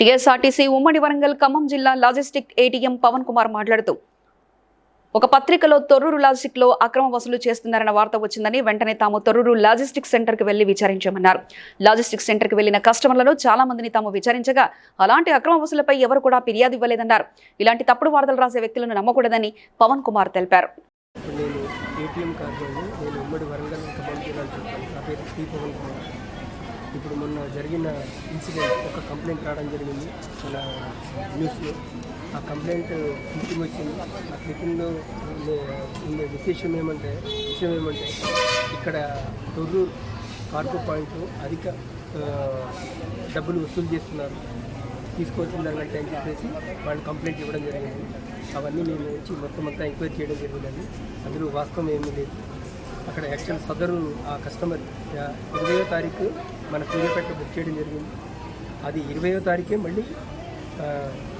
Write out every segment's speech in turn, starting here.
TSRTC ఉమ్మడి వరంగల్ ఖమ్మం జిల్లా logistic ATM Pawan Kumar మాట్లాడుతూ ఒక పత్రికలో తొర్రూరు లాజిస్టిక్లో అక్రమ వసూలు చేస్తున్నారన్న వార్త వచ్చిందని వెంటనే తాము తొర్రూరు లాజిస్టిక్ సెంటర్కి వెళ్ళి విచారించామన్నారు. లాజిస్టిక్ సెంటర్కి వెళ్ళిన కస్టమర్లను చాలా మందిని తాము విచారించగా అలాంటి అక్రమ వసూలపై ఎవరు కూడా ఫిర్యాదు ఇవ్వలేదన్నారు. ఇలాంటి తప్పుడు వార్తలు రాసే వ్యక్తులను నమ్మకూడదని పవన్ కుమార్ తెలిపారు. నేను ఏటీఎం కార్డు నేను ఉమ్మడి వరంగల్ నా పేరు పవన్ కుమార్. ఇప్పుడు మొన్న జరిగిన ఇన్సిడెంట్ ఒక కంప్లైంట్ రావడం జరిగింది. మన న్యూస్లో ఆ కంప్లైంట్ క్లిప్పింగ్ వచ్చింది. ఆ క్లిప్పింగ్లో ఉండే విశేషం ఏమంటే విషయం ఏమంటే ఇక్కడ తొర్రూరు కార్గో పాయింట్ అధిక డబ్బులు వసూలు చేస్తున్నారు. తీసుకోవాల్సిన దానికంటే అని చెప్పేసి వాళ్ళు కంప్లైంట్ ఇవ్వడం జరిగింది. అవన్నీ మేము వచ్చి మొత్తం అంతా ఎంక్వైరీ చేయడం జరిగిందండి. అందులో వాస్తవం ఏమీ లేదు. అక్కడ యాక్చువల్ సదరు ఆ కస్టమర్ ఇరవయో తారీఖు మన సూర్యాపేట బుక్ చేయడం జరిగింది. అది ఇరవయో తారీఖే మళ్ళీ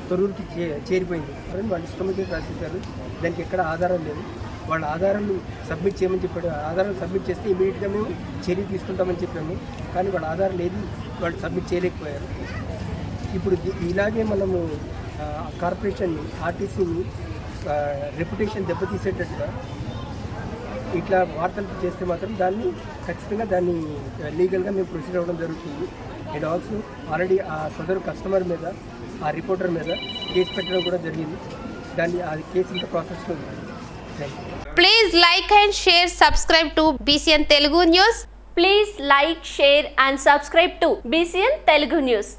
తొరూరుకి చే చేరిపోయింది. కానీ వాళ్ళు ఇష్టం రాసేశారు దానికి ఎక్కడ ఆధారం లేదు. వాళ్ళ ఆధారాలు సబ్మిట్ చేయమని చెప్పాడు. ఆధారాలు సబ్మిట్ చేస్తే ఇమీడియట్గా మేము చర్య తీసుకుంటామని చెప్పాము. కానీ వాళ్ళ ఆధారాలు ఏది వాళ్ళు సబ్మిట్ చేయలేకపోయారు. ఇప్పుడు ఇలాగే మనము కార్పొరేషన్ ఆర్టీసీని రెప్యుటేషన్ దెబ్బతీసేటట్టుగా ఇట్లా వార్తలు చేస్తే మాత్రం దాన్ని ఖచ్చితంగా దాన్ని లీగల్గా మేము ప్రొసీడ్ అవ్వడం జరుగుతుంది. అండ్ ఆల్సో ఆల్రెడీ ఆ సదరు కస్టమర్ మీద ఆ రిపోర్టర్ మీద కేసు పెట్టడం కూడా జరిగింది. దాన్ని ఆ కేసు ఇంకా ప్రాసెస్లో ఉంది. Please like and share subscribe to BCN Telugu News please like share and subscribe and BCN Telugu News